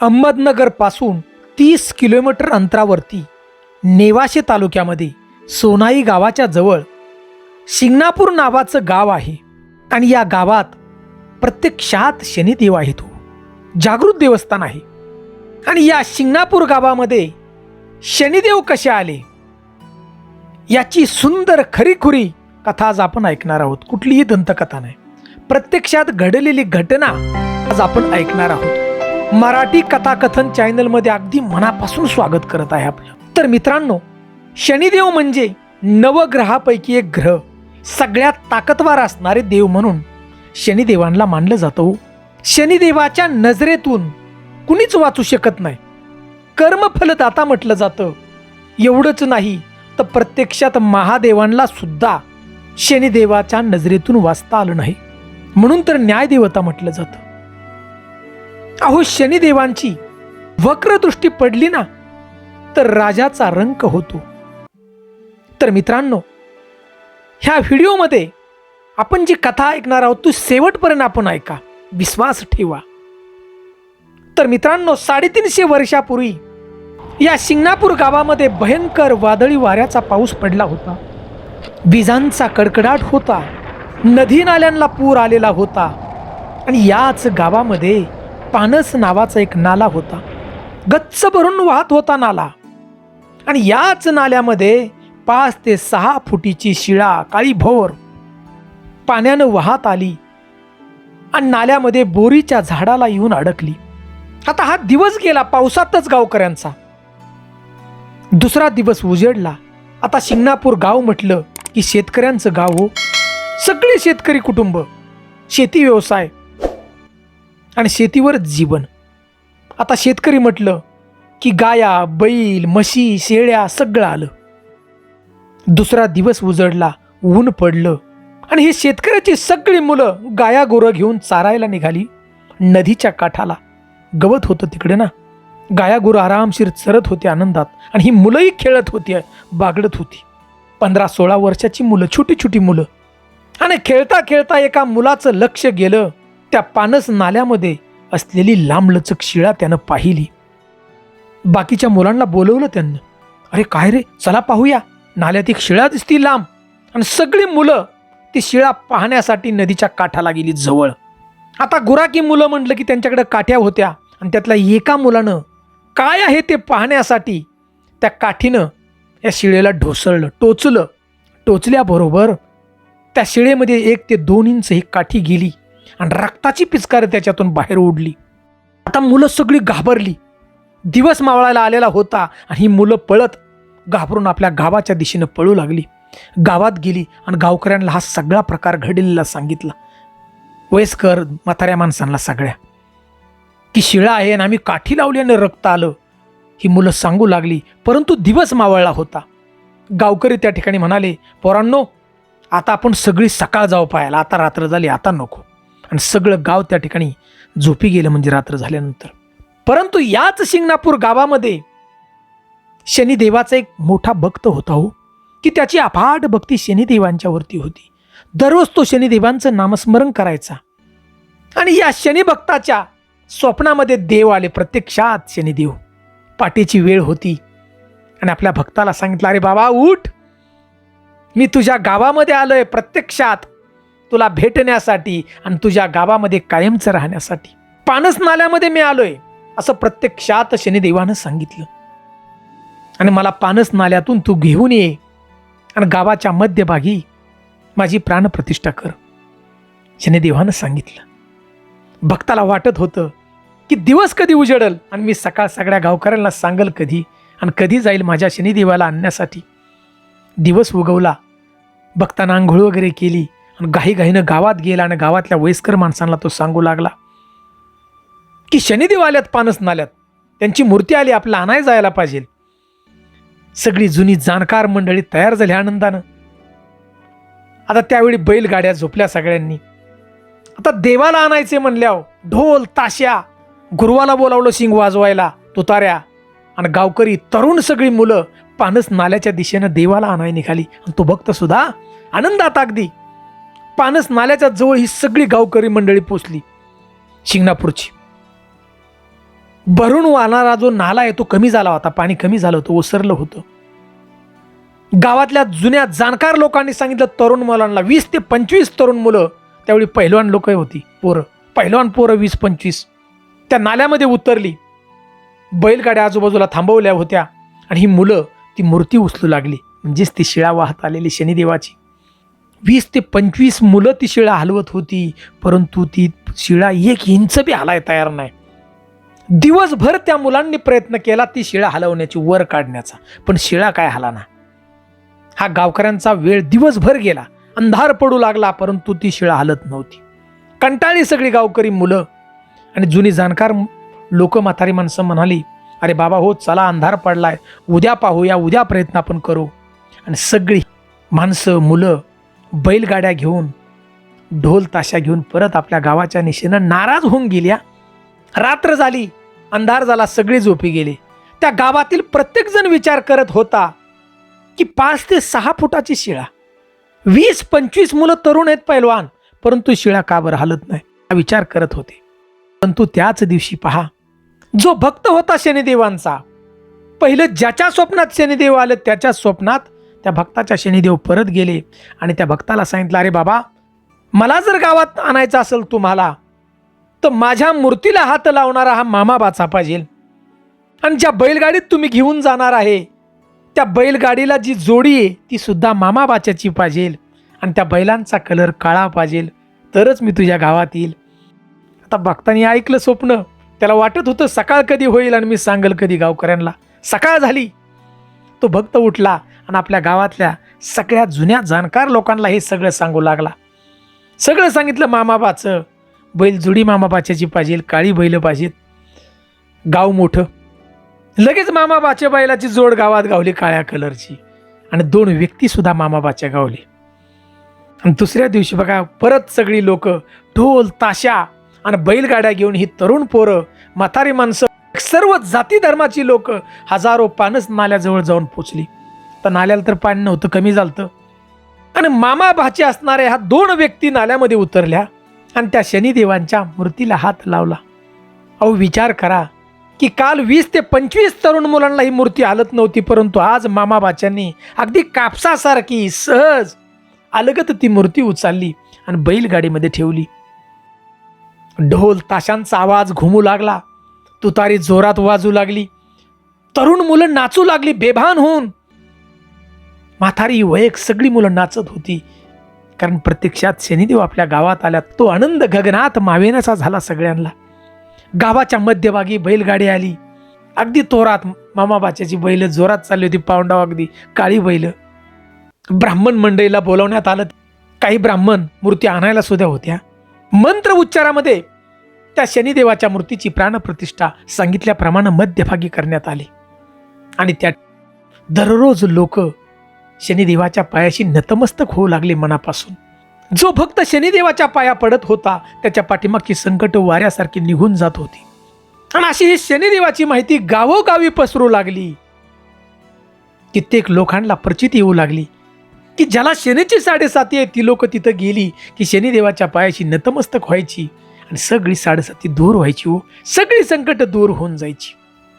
अहमदनगरपासून तीस किलोमीटर अंतरावरती नेवाशे तालुक्यामध्ये सोनाई गावाच्या जवळ शिंगणापूर नावाचं गाव आहे. आणि या गावात प्रत्यक्षात शनिदेव आहे तो हो. जागृत देवस्थान आहे. आणि या शिंगणापूर गावामध्ये शनिदेव कसे आले? याची सुंदर खरीखुरी कथा आज आपण ऐकणार आहोत. कुठलीही दंतकथा नाही. प्रत्यक्षात घडलेली घटना आज आपण ऐकणार आहोत. मराठी कथाकथन चॅनलमध्ये अगदी मनापासून स्वागत करत आहे आपलं. तर मित्रांनो शनिदेव म्हणजे नवग्रहापैकी एक ग्रह. सगळ्यात ताकदवार असणारे देव म्हणून शनिदेवांना मानलं जातं हो. शनिदेवाच्या नजरेतून कुणीच वाचू शकत नाही. कर्मफलदाता म्हटलं जातं. एवढंच नाही तर प्रत्यक्षात महादेवांना सुद्धा शनिदेवाच्या नजरेतून वाचता आलं नाही. म्हणून तर न्यायदेवता म्हटलं जातं. अहो शनिदेवांची वक्रदृष्टी पडली ना तर राजाचा रंक होतो. तर मित्रांनो ह्या व्हिडिओमध्ये आपण जी कथा ऐकणार आहोत तू शेवटपर्यंत आपण ऐका विश्वास ठेवा. तर मित्रांनो साडेतीनशे वर्षापूर्वी या शिंगणापूर गावामध्ये भयंकर वादळी वाऱ्याचा पाऊस पडला होता. विजांचा कडकडाट होता. नदी नाल्यांना पूर आलेला होता. आणि याच गावामध्ये पानस नावाचा एक नाला होता. गच्च भरून वाहत होता नाला. आणि याच नाल्यामध्ये पाच ते सहा फुटीची शिळा काळी भोर पाण्यानं वाहत आली आणि नाल्यामध्ये बोरीच्या झाडाला येऊन अडकली. आता हा दिवस गेला पावसातच गावकऱ्यांचा. दुसरा दिवस उजेडला. आता शिंगणापूर गाव म्हटलं की शेतकऱ्यांचं गाव हो. सगळे शेतकरी कुटुंब शेती व्यवसाय आणि शेतीवर जीवन. आता शेतकरी म्हटलं की गाया बैल म्हशी शेळ्या सगळं आलं. दुसरा दिवस उजडला ऊन पडलं आणि हे शेतकऱ्याची सगळी मुलं गाया गोरं घेऊन चारायला निघाली. नदीच्या काठाला. गवत होतं तिकडे ना. गाया गोरं आरामशीर चरत होते आनंदात आणि ही मुलंही खेळत होती बागडत होती. पंधरा सोळा वर्षाची मुलं छोटी छोटी मुलं. आणि खेळता खेळता एका मुलाचं लक्ष गेलं. त्या पानस नाल्यामध्ये असलेली लांबलचक शिळा त्यानं पाहिली. बाकीच्या मुलांना बोलवलं त्यांनी. अरे काय रे? चला पाहूया. नाल्यात एक शिळा दिसती लांब. आणि सगळी मुलं ती शिळा पाहण्यासाठी नदीच्या काठाला गेली जवळ. आता गुराकी मुलं म्हटलं की त्यांच्याकडे काठ्या होत्या आणि त्यातल्या एका मुलानं काय आहे ते पाहण्यासाठी त्या काठीनं या शिळेला ढोसळलं टोचलं. टोचल्याबरोबर त्या शिळेमध्ये एक ते दोन इंच ही काठी गेली. आणि रक्ताची पिचकारी त्याच्यातून बाहेर ओढली. आता मुलं सगळी घाबरली. दिवस मावळायला आलेला होता आणि ही मुलं पळत घाबरून आपल्या गावाच्या दिशेनं पळू लागली. गावात गेली आणि गावकऱ्यांना हा सगळा प्रकार घडलेला सांगितला. वयस्कर म्हाताऱ्या माणसांना सगळ्या. की शिळा आहे आणि आम्ही काठी लावल्यानं रक्त आलं. ही मुलं सांगू लागली परंतु दिवस मावळला होता. गावकरी त्या ठिकाणी म्हणाले पोरांनो आता आपण सगळी सकाळ जाऊ पाहायला. आता रात्र झाली आता नको. आणि सगळं गाव त्या ठिकाणी झोपी गेलं म्हणजे रात्र झाल्यानंतर. परंतु याच शिंगणापूर गावामध्ये शनिदेवाचा एक मोठा भक्त होता हो की त्याची अफाट भक्ती शनिदेवांच्यावरती होती. दररोज तो शनिदेवांचं नामस्मरण करायचा. आणि या शनिभक्ताच्या स्वप्नामध्ये देव आले प्रत्यक्षात शनिदेव. पाठीची वेळ होती. आणि आपल्या भक्ताला सांगितलं अरे बाबा उठ. मी तुझ्या गावामध्ये आलोय प्रत्यक्षात तुला भेटण्यासाठी आणि तुझ्या गावामध्ये कायमचं राहण्यासाठी. पानस नाल्यामध्ये मी आलोय असं प्रत्यक्षात शनिदेवानं सांगितलं. आणि मला पानस नाल्यातून तू घेऊन ये आणि गावाच्या मध्यभागी माझी प्राणप्रतिष्ठा कर शनिदेवानं सांगितलं. भक्ताला वाटत होतं की दिवस कधी उजेडल आणि मी सकाळ सगळ्या गावकऱ्यांना सांगल कधी आणि कधी जाईल माझ्या शनिदेवाला आणण्यासाठी. दिवस उगवला भक्तानं आंघोळ वगैरे केली आणि घाईघाईनं गावात गेला आणि गावातल्या वयस्कर माणसांना तो सांगू लागला की शनिदेव आल्यात पानस नाल्यात. त्यांची मूर्ती आली आपला आणाय जायला पाहिजे. सगळी जुनी जाणकार मंडळी तयार झाली आनंदानं. आता त्यावेळी बैलगाड्या झोपल्या सगळ्यांनी. आता देवाला आणायचे म्हणल्यावर ढोल ताश्या गुरुवाला बोलावलं शिंग वाजवायला तुताऱ्या आणि गावकरी तरुण सगळी मुलं पानस नाल्याच्या दिशेनं देवाला आणाय निघाली. आणि तो भक्त सुद्धा आनंदात अगदी. पानस नाल्याच्या जवळ ही सगळी गावकरी मंडळी पोचली. शिंगणापूरची. भरून वाहणारा जो नाला आहे तो कमी झाला होता पाणी कमी झालं होतं ओसरलं होतं. गावातल्या जुन्या जाणकार लोकांनी सांगितलं तरुण मुलांना वीस ते पंचवीस तरुण मुलं त्यावेळी पहिलवान लोक होती पोरं. पहिलवान पोरं वीस पंचवीस. त्या नाल्यामध्ये उतरली. बैलगाड्या आजूबाजूला थांबवल्या होत्या आणि ही मुलं ती मूर्ती उचलू लागली. म्हणजेच ती शिळा वाहत आलेली शनिदेवाची. वीस ते पंचवीस मुलं ती शिळा हलवत होती परंतु ती शिळा एक इंच बी हलाय तयार नाही. दिवसभर त्या मुलांनी प्रयत्न केला ती शिळा हलवण्याची वर काढण्याचा. पण शिळा काय हलाना? हा गावकऱ्यांचा वेळ दिवसभर गेला. अंधार पडू लागला परंतु ती शिळा हलत नव्हती. कंटाळी सगळी गावकरी मुलं. आणि जुनी जाणकार लोक म्हातारी माणसं म्हणाली अरे बाबा हो चला अंधार पडलाय. उद्या पाहूया उद्या प्रयत्न आपण करू. आणि सगळी माणसं मुलं बैलगाड्या घेऊन ढोल ताशा घेऊन परत आपल्या गावाच्या निशेनं नाराज होऊन गेल्या. रात्र झाली अंधार झाला सगळी झोपी गेले. त्या गावातील प्रत्येकजण विचार करत होता की पाच ते सहा फुटाची शिळा वीस पंचवीस मुलं तरुण आहेत पैलवान परंतु शिळा का बरं हालत नाही? हा विचार करत होते. परंतु त्याच दिवशी पहा जो भक्त होता शनिदेवांचा पहिलं ज्याच्या स्वप्नात शनिदेव आलं त्याच्या स्वप्नात त्या भक्ताच्या शनिदेव परत गेले आणि त्या भक्ताला सांगितलं अरे बाबा मला जर गावात आणायचं असेल तुम्हाला तर माझ्या मूर्तीला हात लावणारा हा मामा बाचा पाहिजे. आणि ज्या बैलगाडीत तुम्ही घेऊन जाणार आहे त्या बैलगाडीला जी जोडी आहे ती सुद्धा मामा बाच्याची पाहिजे. आणि त्या बैलांचा कलर काळा पाहिजे. तरच मी तुझ्या गावात येईल. आता भक्तांनी ऐकलं स्वप्न. त्याला वाटत होतं सकाळ कधी होईल? आणि मी सांगल कधी गावकऱ्यांना सकाळ झाली. तो भक्त उठला. आणि आपल्या गावातल्या सगळ्या जुन्या जाणकार लोकांना हे सगळं सांगू लागला. सगळं सांगितलं मामाबाचं. बैल जुडी मामाबाच्याची पाहिजे काळी बैलं पाहिजेत गाव मोठं. लगेच मामाबाच्या बैलाची जोड गावात गावली काळ्या कलरची. आणि दोन व्यक्तीसुद्धा मामाबाच्या गावली. आणि दुसऱ्या दिवशी बघा परत सगळी लोक ढोल ताशा आणि बैलगाड्या घेऊन ही तरुण पोरं म्हातारी माणसं सर्व जाती धर्माची लोक हजारो पानच नाल्याजवळ जाऊन पोचली. आता नाल्याला तर पाणी नव्हतं कमी झालतं. आणि मामा भाची असणाऱ्या ह्या दोन व्यक्ती नाल्यामध्ये उतरल्या आणि त्या शनिदेवांच्या मूर्तीला हात लावला. अहो विचार करा की काल वीस ते पंचवीस तरुण मुलांना ही मूर्ती हालत नव्हती परंतु आज मामाबाच्यांनी अगदी कापसासारखी सहज अलगत ती मूर्ती उचलली आणि बैलगाडीमध्ये ठेवली. ढोल ताशांचा आवाज घुमू लागला. तुतारी जोरात वाजू लागली. तरुण मुलं नाचू लागली बेभान होऊन. म्हातारी वयक सगळी मुलं नाचत होती. कारण प्रत्यक्षात शनिदेव आपल्या गावात आल्या तो आनंद गगनात मावेनाचा झाला सगळ्यांना. गावाच्या मध्यभागी बैलगाडी आली. अगदी तोरात मामाबाच्याची बैल जोरात चालली होती पावंडाव अगदी काळी बैल. ब्राह्मण मंडळीला बोलवण्यात आलं. काही ब्राह्मण मूर्ती आणायला सुद्धा होत्या. मंत्र उच्चारामध्ये त्या शनिदेवाच्या मूर्तीची प्राणप्रतिष्ठा सांगितल्याप्रमाणे मध्यभागी करण्यात आली. आणि त्या दररोज लोक शनिदेवाच्या पायाशी नतमस्तक होऊ लागले मनापासून. जो भक्त शनिदेवाच्या पाया पडत होता त्याच्या पाठीमागची संकट वाऱ्यासारखी निघून जात होती. आणि अशी ही शनिदेवाची माहिती गावोगावी पसरू लागली. कित्येक लोकांना प्रचिती येऊ लागली. की ज्याला शनीची साडेसाती आहे ती लोक तिथं गेली की शनिदेवाच्या पायाशी नतमस्तक व्हायची आणि सगळी साडेसाती दूर व्हायची हो. सगळी संकट दूर होऊन जायची.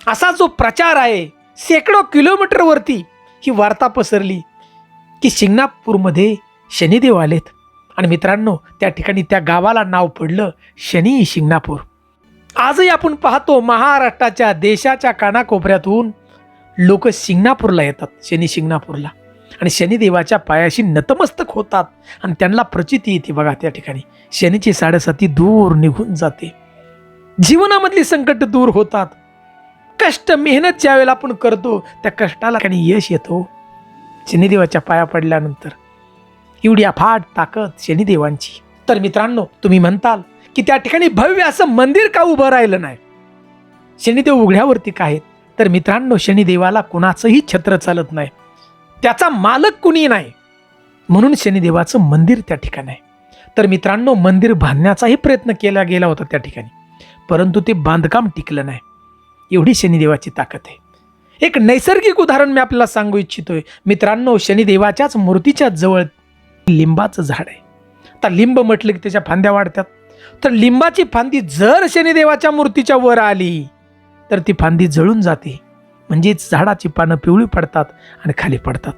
असा जो प्रचार आहे शेकडो किलोमीटरवरती ही वार्ता पसरली की शिंगणापूरमध्ये शनिदेव आलेत. आणि मित्रांनो त्या ठिकाणी त्या गावाला नाव पडलं शनी शिंगणापूर. आजही आपण पाहतो महाराष्ट्राच्या देशाच्या कानाकोपऱ्यातून लोक शिंगणापूरला येतात शनी शिंगणापूरला. आणि शनिदेवाच्या पायाशी नतमस्तक होतात आणि त्यांना प्रचिती येते बघा त्या ठिकाणी. शनीची साडेसाती दूर निघून जाते. जीवनामधली संकट दूर होतात. कष्ट मेहनत ज्या वेळेला आपण करतो त्या कष्टाला काही यश येतो. शनिदेवाच्या पाया पडल्यानंतर एवढी अफाट ताकद शनिदेवांची. तर मित्रांनो तुम्ही म्हणताल की त्या ठिकाणी भव्य असं मंदिर का उभं राहिलं नाही? शनिदेव उघड्यावरती काय तर मित्रांनो शनिदेवाला कुणाचंही छत्र चालत नाही. त्याचा मालक कुणी नाही. म्हणून शनिदेवाचं मंदिर त्या ठिकाणी आहे. तर मित्रांनो मंदिर बांधण्याचाही प्रयत्न केला गेला होता त्या ठिकाणी. परंतु ते बांधकाम टिकलं नाही. एवढी शनिदेवाची ताकद आहे. एक नैसर्गिक उदाहरण मी आपल्याला सांगू इच्छितोय. मित्रांनो शनिदेवाच्याच मूर्तीच्या जवळ लिंबाचं झाड आहे. आता लिंब म्हटलं की त्याच्या फांद्या वाढतात. तर लिंबाची फांदी जर शनिदेवाच्या मूर्तीच्या वर आली तर ती फांदी जळून जाते. म्हणजेच झाडाची पानं पिवळी पडतात आणि खाली पडतात.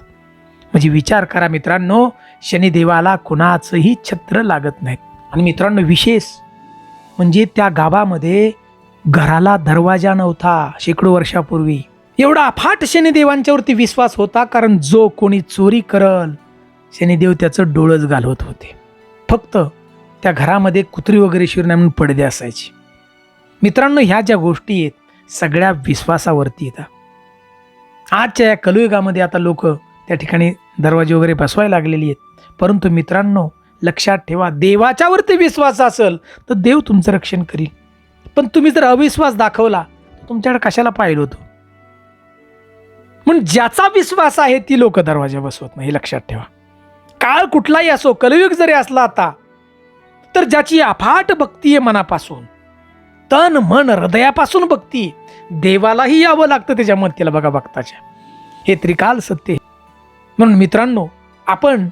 म्हणजे विचार करा मित्रांनो शनिदेवाला कुणाचंही छत्र लागत नाहीत आणि मित्रांनो विशेष म्हणजे त्या गावामध्ये घराला दरवाजा नव्हता शेकडो वर्षापूर्वी. एवढा अफाट शनिदेवांच्यावरती विश्वास होता कारण जो कोणी चोरी करल शनिदेव त्याचं डोळंच घालवत होते. फक्त त्या घरामध्ये कुत्री वगैरे शिरण्या म्हणून पडदे असायचे. मित्रांनो ह्या ज्या गोष्टी आहेत सगळ्या विश्वासावरती येतात. आजच्या या कलयुगामध्ये आता लोक त्या ठिकाणी दरवाजे वगैरे बसवायला लागलेली आहेत. परंतु मित्रांनो लक्षात ठेवा देवाच्यावरती विश्वास असेल तर देव तुमचं रक्षण करील. पण तुम्ही जर अविश्वास दाखवला तुमच्याकडे कशाला पाहिलं होतं? म्हणून ज्याचा विश्वास आहे ती लोक दरवाजा बसवत नाही लक्षात ठेवा. काळ कुठलाही असो कलयुग जरी असला आता तर ज्याची अफाट भक्ती आहे मनापासून तन मन हृदयापासून भक्ती देवालाही यावं लागतं त्याच्या मतीला बघा भक्ताच्या. हे त्रिकाल सत्य म्हणून मित्रांनो आपण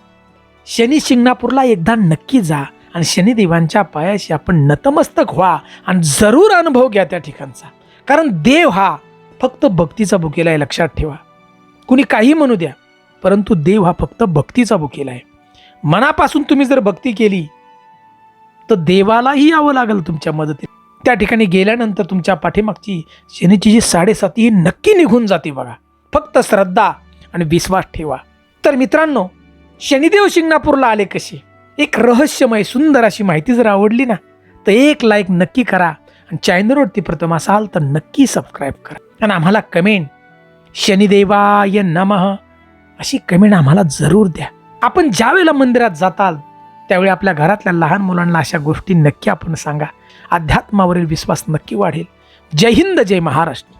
शनी शिंगणापूरला एकदा नक्की जा. आणि शनिदेवांच्या पायाशी आपण नतमस्तक व्हा आणि जरूर अनुभव घ्या त्या ठिकाणचा. कारण देव हा फक्त भक्तीचा भुकेला आहे लक्षात ठेवा. कुणी काही म्हणू द्या परंतु देव हा फक्त भक्तीचा भुकेला आहे. मनापासून तुम्ही जर भक्ती केली तर देवालाही यावं लागेल तुमच्या मदतीत त्या ठिकाणी गेल्यानंतर तुमच्या पाठीमागची शनीची जी साडेसाती ही नक्की निघून जाते बघा. फक्त श्रद्धा आणि विश्वास ठेवा. तर मित्रांनो शनिदेव शिंगणापूरला आले कसे? एक रहस्यमय सुंदर अशी माहिती जर आवडली ना तर एक लाईक नक्की करा. आणि चॅनलवरती प्रथम असाल तर नक्की सबस्क्राईब करा. आणि आम्हाला कमेंट शनिदेवाय नमः अशी कमेंट आम्हाला जरूर द्या. आपण ज्या वेळेला मंदिरात जाताल त्यावेळी आपल्या घरातल्या लहान मुलांना अशा गोष्टी नक्की आपण सांगा. अध्यात्मावरील विश्वास नक्की वाढेल. जय हिंद जय महाराष्ट्र.